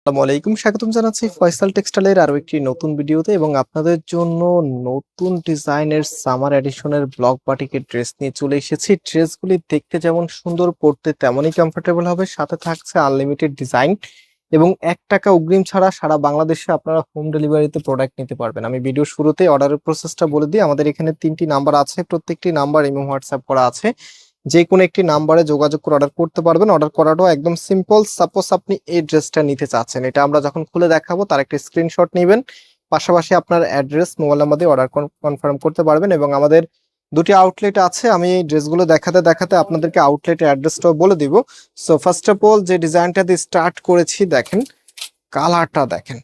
আসসালামু আলাইকুম স্বাগতম জানাচ্ছি ফয়সাল টেক্সটাইলের আরও একটি নতুন ভিডিওতে এবং আপনাদের জন্য নতুন ডিজাইনের সামার এডিশনের ব্লক বাটিকের ড্রেস নিয়ে চলে এসেছি। ড্রেসগুলি দেখতে যেমন সুন্দর পড়তে তেমনই কমফোর্টেবল হবে। সাথে থাকছে আনলিমিটেড ডিজাইন এবং এক টাকা অগ্রিম ছাড়া সারা বাংলাদেশে আপনারা হোম ডেলিভারিতে প্রোডাক্ট নিতে পারবেন। আমি ভিডিও শুরুতে অর্ডারের প্রসেসটা বলে দিই। আমাদের এখানে তিনটি নাম্বার আছে, প্রত্যেকটি নাম্বার ইমো হোয়াটসঅ্যাপ করা আছে। যে কোনো একটি নাম্বারে যোগাযোগ করে অর্ডার করতে পারবেন। অর্ডার করাটাও একদম সিম্পল সাপোজ আপনি এই ড্রেসটা নিতে চাচ্ছেন। এটা আমরা যখন খুলে দেখাবো, তার একটা স্ক্রিনশট নেবেন। পাশাপাশি আপনার অ্যাড্রেস মোবাইল নাম্বার দিয়ে অর্ডার কনফার্ম করতে পারবেন এবং আমাদের দুটি আউটলেট আছে। আমি এই ড্রেসগুলো দেখাতে দেখাতে আপনাদেরকে আউটলেটের অ্যাড্রেসটাও বলে দিব। সো ফার্স্ট অফ অল যে ডিজাইনটা দিয়ে স্টার্ট করেছি, দেখেন কালারটা দেখেন।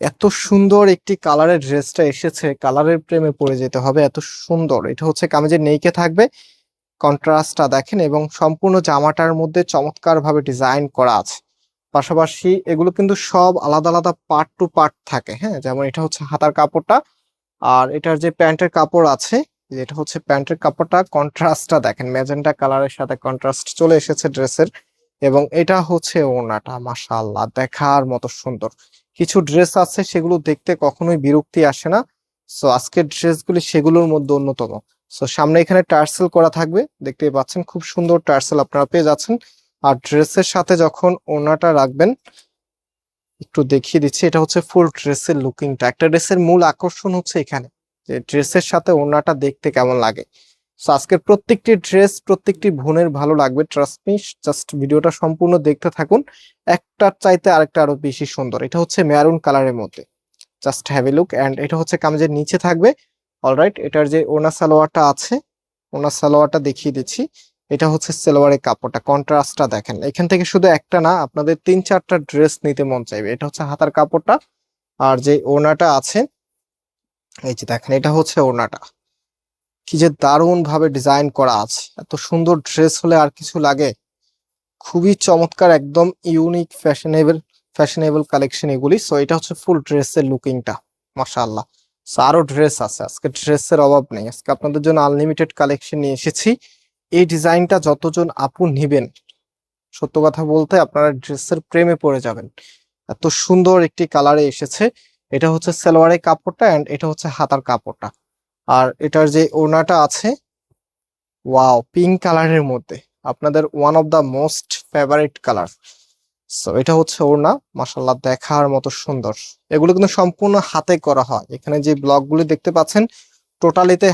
এত সুন্দর একটি কালারের ড্রেসটা এসেছে। কালারের প্রেমে পড়ে যেতে হবে। এত সুন্দর। এটা হচ্ছে কামিজের নেইকে থাকবে। কন্ট্রাস্টটা দেখেন এবং সম্পূর্ণ জামাটার মধ্যে চমৎকার ভাবে ডিজাইন করা আছে। পাশাপাশি এগুলো কিন্তু সব আলাদা আলাদা পার্ট টু পার্ট থাকে হ্যাঁ? যেমন এটা হচ্ছে হাতার কাপড়টা আর এটার যে প্যান্টের কাপড় আছে, যেটা হচ্ছে প্যান্টের কাপড়টা, কন্ট্রাস্টটা দেখেন, ম্যাজেন্টা কালারের সাথে কন্ট্রাস্ট চলে এসেছে ড্রেসের এবং এটা হচ্ছে ওনাটা মাশাআল্লাহ, দেখার মতো সুন্দর। কিছু ড্রেস আছে সেগুলো দেখতে কখনোই বিরক্তি আসে না। সো আজকের ড্রেসগুলি সেগুলোর মধ্যে অন্যতম। সো সামনে এখানে টার্সেল করা থাকবে। দেখতেই পাচ্ছেন, খুব সুন্দর টার্সেল আপনারা পেয়ে যাচ্ছেন। আর ড্রেসের সাথে যখন ওনাটা রাখবেন, একটু দেখিয়ে দিচ্ছি, এটা হচ্ছে ফুল ড্রেসের লুকিংটা। একটা ড্রেসের মূল আকর্ষণ হচ্ছে এখানে, যে ড্রেসের সাথে ওনাটা দেখতে কেমন লাগে। সো আজকের প্রত্যেকটি ড্রেস, প্রত্যেকটি বোনের ভালো লাগবে ট্রাস্ট মি জাস্ট ভিডিওটা সম্পূর্ণ দেখতে থাকুন। একটার চাইতে আরেকটা আরও বেশি সুন্দর। এটা হচ্ছে মেরুন কালারের মধ্যে। Just have a look and এটা হচ্ছে কামিজের নিচে থাকবে। অলরাইট এটার যে ওনা সালোয়ারটা আছে ওনা সালোয়ারটা দেখিয়ে দিচ্ছি। এটা হচ্ছে সালোয়ারের কাপড়টা, কন্ট্রাস্টটা দেখেন। এখান থেকে শুধু একটা না, আপনাদের তিন চারটা ড্রেস নিতে মন চাইবে। এটা হচ্ছে হাতার কাপড়টা, আর যে ওনাটা আছে, এই যে দেখেন, এটা হচ্ছে ওনাটা। কি যে দারুণ ভাবে ডিজাইন করা আছে। এত সুন্দর ড্রেস হলে আর কিছু লাগে? খুবই চমৎকার, একদম ইউনিক, ফ্যাশনেবল ফ্যাশনেবল কালেকশন এগুলি। সো এটা হচ্ছে ফুল ড্রেসের লুকিংটা, মাশাআল্লাহ। আরও ড্রেস আছে। আজকে ড্রেসের অভাব নেই। আজকে আপনাদের জন্য আনলিমিটেড কালেকশন নিয়ে এসেছি। এই ডিজাইনটা যতজন আপু নিবেন, সত্য কথা বলতে আপনারা ড্রেসের প্রেমে পড়ে যাবেন। এত সুন্দর একটি কালারে এসেছে। এটা হচ্ছে সালোয়ারের কাপড়টা এন্ড এটা হচ্ছে হাতার কাপড়টা। আর এটার যে ওড়নাটা আছে ওয়াও পিঙ্ক কালারের মধ্যে। আপনাদের one of the most favourite colour so এটা হচ্ছে ওড়না মাসাল্লাহ দেখার মতো সুন্দর। এগুলো কিন্তু সম্পূর্ণ হাতে করা হয়। এখানে যে ব্লকগুলি দেখতে পাচ্ছেন টোটালিতে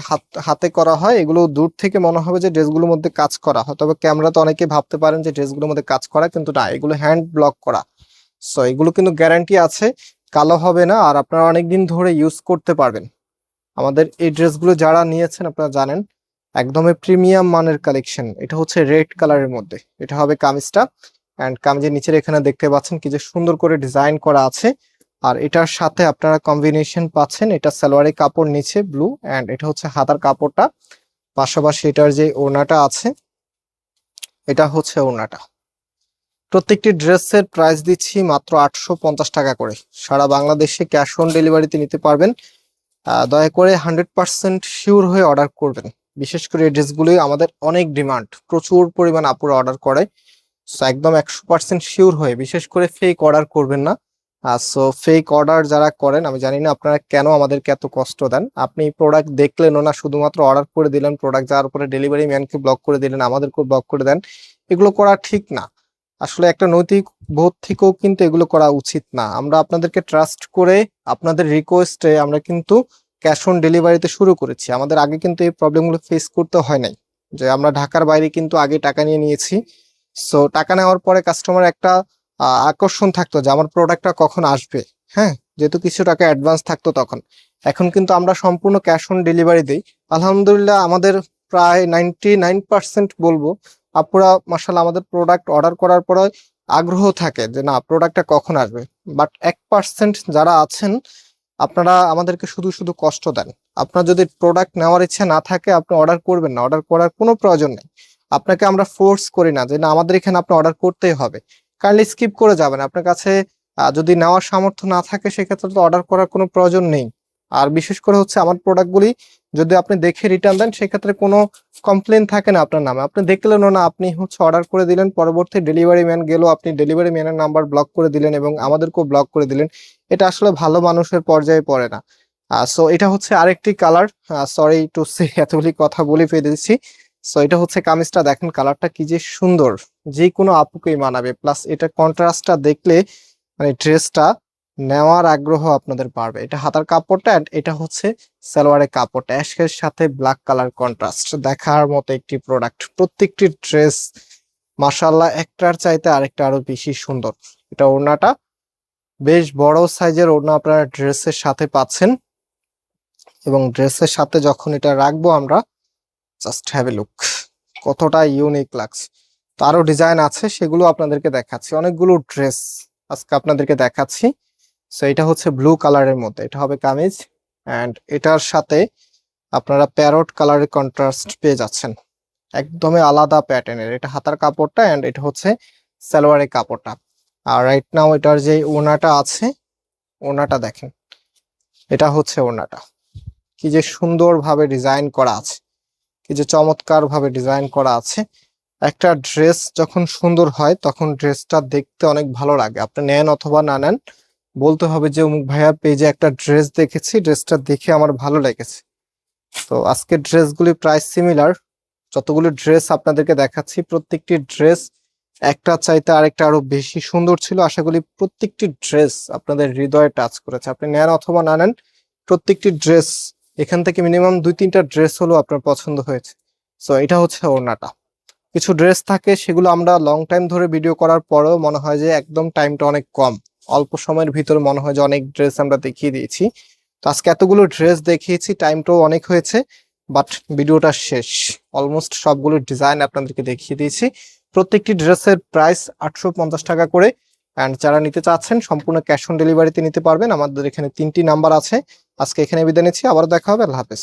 হাতে করা হয়। এগুলো দূর থেকে মনে হবে যে ড্রেসগুলোর মধ্যে কাজ করা হয়। তবে ক্যামেরাতে অনেকে ভাবতে পারেন যে ড্রেসগুলোর মধ্যে কাজ করা, কিন্তু না, এগুলো হ্যান্ড ব্লক করা। সো এগুলো কিন্তু গ্যারান্টি আছে, কালো হবে না, আর আপনারা অনেকদিন ধরে ইউজ করতে পারবেন। আমাদের এই ড্রেসগুলো যারা নিয়েছেন, আপনারা জানেন, একদমই প্রিমিয়াম মানের কালেকশন এটা হচ্ছে রেড কালারের মধ্যে। এটা হবে কামিজটা। অ্যান্ড কামিজের নিচের এখানে দেখতে পাচ্ছেন কি যে সুন্দর করে ডিজাইন করা আছে। আর এটার সাথে আপনারা কম্বিনেশন পাচ্ছেন, এটা সালোয়ারের কাপড় নিচে ব্লু অ্যান্ড এটা হচ্ছে হাতার কাপড়টা। পাশাপাশি এটার যে ওড়নাটা আছে, এটা হচ্ছে ওড়নাটা। প্রত্যেকটি ড্রেসের প্রাইস দিচ্ছি মাত্র আটশো পঞ্চাশ টাকা করে। সারা বাংলাদেশে ক্যাশ অন ডেলিভারিতে নিতে পারবেন। দয়া করে হান্ড্রেড পার্সেন্ট শিওর হয়ে অর্ডার করবেন। বিশেষ করে এই ড্রেসগুলি আমাদের অনেক ডিমান্ড প্রচুর পরিমাণ আপুরা অর্ডার করে। সো একদম একশো পার্সেন্ট শিওর হয়ে, বিশেষ করে ফেক অর্ডার করবেন না। সো ফেক অর্ডার যারা করেন, আমি জানি না আপনারা কেন আমাদেরকে এত কষ্ট দেন। আপনি প্রোডাক্ট দেখলেনও না, শুধুমাত্র অর্ডার করে দিলেন প্রোডাক্ট যাওয়ার পরে ডেলিভারি ম্যানকে ব্লক করে দিলেন, আমাদেরকেও ব্লক করে দেন। এগুলো করা ঠিক না। আসলে একটা নৈতিক বোধ থেকেও কিন্তু এগুলো করা উচিত না। আমরা আপনাদেরকে ট্রাস্ট করে, আপনাদের রিকোয়েস্টে আমরা কিন্তু ক্যাশ অন ডেলিভারিতে শুরু করেছি। আমাদের আগে কিন্তু এই প্রবলেমগুলো ফেস করতে হয় নাই। যে আমরা ঢাকার বাইরে কিন্তু আগে টাকা নিয়ে নিয়েছি। সো টাকা নেওয়ার পরে কাস্টমার একটা আকর্ষণ থাকতো যে আমার প্রোডাক্টটা কখন আসবে হ্যাঁ? যেহেতু কিছু টাকা অ্যাডভান্স থাকতো তখন। এখন কিন্তু আমরা সম্পূর্ণ ক্যাশ অন ডেলিভারি দিই। আলহামদুলিল্লাহ আমাদের প্রায় নাইনটি নাইন পার্সেন্ট বলব, আপুরা মাসাল আমাদের প্রোডাক্ট অর্ডার করার পরে আগ্রহ থাকে যে না প্রোডাক্টটা কখন আসবে। বাট এক পার্সেন্ট যারা আছেন, আপনারা আমাদেরকে শুধু শুধু কষ্ট দেন। আপনার যদি প্রোডাক্ট নেওয়ার ইচ্ছা না থাকে, আপনি অর্ডার করবেন না। অর্ডার করার কোনো প্রয়োজন নেই। আপনাকে আমরা ফোর্স করি না যে না, আমাদের এখানে আপনি অর্ডার করতেই হবে। কাইন্ডলি স্কিপ করে যাবেন। আপনার কাছে যদি নেওয়ার সামর্থ্য না থাকে, সেক্ষেত্রে তো অর্ডার করার কোনো প্রয়োজন নেই। আর বিশেষ করে হচ্ছে আমার প্রোডাক্টগুলি যদি আপনি দেখে রিটার্ন দেন, সেক্ষেত্রে কোনো কমপ্লেন থাকে না আপনার নামে। আপনি দেখলেনও না আপনি হচ্ছে অর্ডার করে দিলেন, পরবর্তী ডেলিভারি ম্যান গেল আপনি ডেলিভারি ম্যানের নাম্বার ব্লক করে দিলেন এবং আমাদেরকেও ব্লক করে দিলেন। এটা আসলে ভালো মানুষের পর্যায়ে পড়ে না। সো এটা হচ্ছে আরেকটি কালার সরি টু সে এতগুলি কথা বলে ফেলেছি। সো এটা হচ্ছে কামিজটা। দেখেন কালারটা কি যে সুন্দর। যে কোনো আপুকেই মানাবে। প্লাস এটা কন্ট্রাস্টটা দেখলে মানে ড্রেসটা নেওয়ার আগ্রহ আপনাদের বাড়বে। এটা হাতার কাপড়টা and এটা হচ্ছে সালোয়ারের কাপড়টা। অ্যাশের সাথে ব্ল্যাক কালার কন্ট্রাস্ট দেখার মতো একটি প্রোডাক্ট প্রত্যেকটি ড্রেস মাশাল্লাহ একটার চাইতে আরেকটা আরও বেশি সুন্দর। এটা ওড়নাটা বেশ বড় সাইজের ওড়না আপনারা ড্রেসের সাথে পাচ্ছেন। এবং ড্রেসের সাথে যখন এটা রাখব আমরা জাস্ট হ্যাভ এ লুক কতটা ইউনিক লাগছে। তো আরও ডিজাইন আছে, সেগুলো আপনাদেরকে দেখাচ্ছি। অনেকগুলো ড্রেস আজকে আপনাদেরকে দেখাচ্ছি। সো এটা হচ্ছে ব্লু কালারের মধ্যে। এটা হবে কামিজ অ্যান্ড এটার সাথে আপনারা প্যারট কালারের কন্ট্রাস্ট পেয়ে যাচ্ছেন। একদমই আলাদা প্যাটার্নের এটা হাতার কাপড়টা অ্যান্ড এটা হচ্ছে সালোয়ারের কাপড়টা। আর রাইট নাও এটার যে ওনাটা আছে, ওনাটা দেখেন। এটা হচ্ছে ওনাটা। কি যে সুন্দরভাবে ডিজাইন করা আছে। কি যে চমৎকার ভাবে ডিজাইন করা আছে, একটা ড্রেস যখন সুন্দর হয়, তখন ড্রেসটা দেখতে অনেক ভালো লাগে। আপনি নেন অথবা না নেন, বলতে হবে যে, অমুক ভাইয়া পেজে একটা ড্রেস দেখেছি ড্রেসটা দেখে আমার ভালো লেগেছে। তো আজকের ড্রেসগুলি প্রায় সিমিলার যতগুলো ড্রেস আপনাদেরকে দেখাচ্ছি, প্রত্যেকটি ড্রেস একটা চাইতে আরেকটা আরও বেশি সুন্দর ছিল। আশা করি প্রত্যেকটি ড্রেস আপনাদের হৃদয়ে টাচ করেছে। আপনি নেন অথবা না নেন, প্রত্যেকটি ড্রেস এখান থেকে মিনিমাম দুই তিনটা ড্রেস হলো আপনার পছন্দ হয়েছে। সো এটা হচ্ছে ওড়নাটা। কিছু ড্রেস থাকে, সেগুলো আমরা লং টাইম ধরে ভিডিও করার পরেও মনে হয় যে একদম টাইমটা অনেক কম। অল্প সময়ের ভিতরে মনে হয় যে অনেক ড্রেস আমরা দেখিয়ে দিয়েছি। তো আজকে এতগুলো ড্রেস দেখিয়েছি টাইমটাও অনেক হয়েছে বাট ভিডিওটা শেষ। অলমোস্ট সবগুলো ডিজাইন আপনাদেরকে দেখিয়ে দিয়েছি। প্রত্যেকটি ড্রেসের প্রাইস আটশো পঞ্চাশ টাকা করে। অ্যান্ড যারা নিতে চাচ্ছেন, সম্পূর্ণ ক্যাশ অন ডেলিভারিতে নিতে পারবেন। আমাদের এখানে তিনটি নাম্বার আছে। আজকে এখানে বিদায় নিচ্ছি। আবার দেখা হবে। আল্লাহ হাফেজ।